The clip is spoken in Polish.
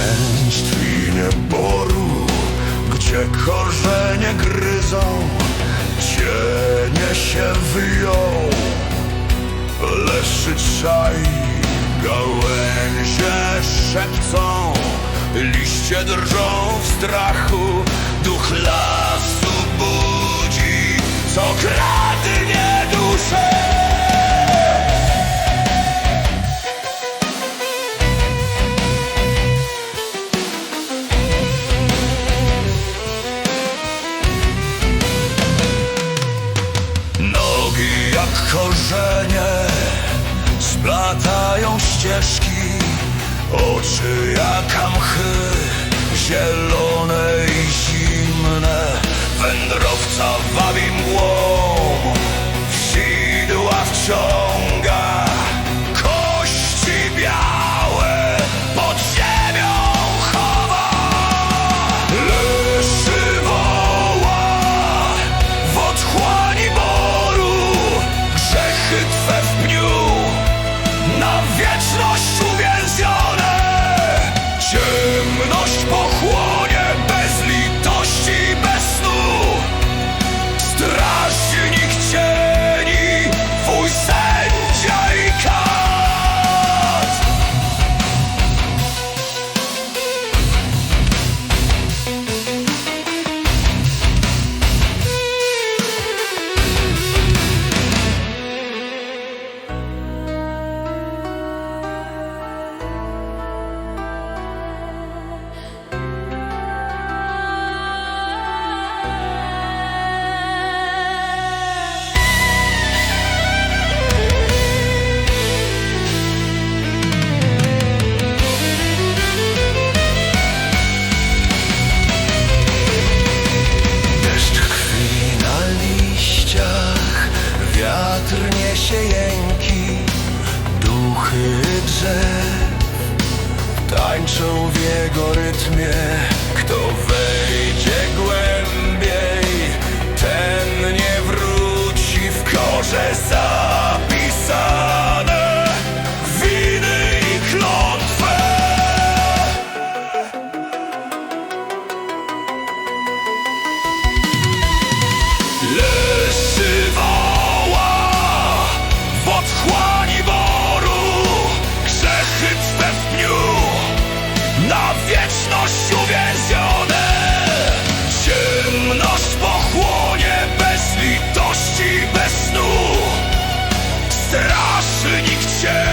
gęstwinie nieboru, gdzie korzenie gryzą, cienie się wyją, leszy czaj, gałęzie szepcą, liście drżą w strachu, duch lat. Nogi jak korzenie Splatają ścieżki. Oczy jak mchy Zielone i zimne. Wędrowca wabi mgłą W sidła wciąga jego rytmie. wieczność uwięzione Ciemność pochłonie bez litości, bez snu. Strasznik cię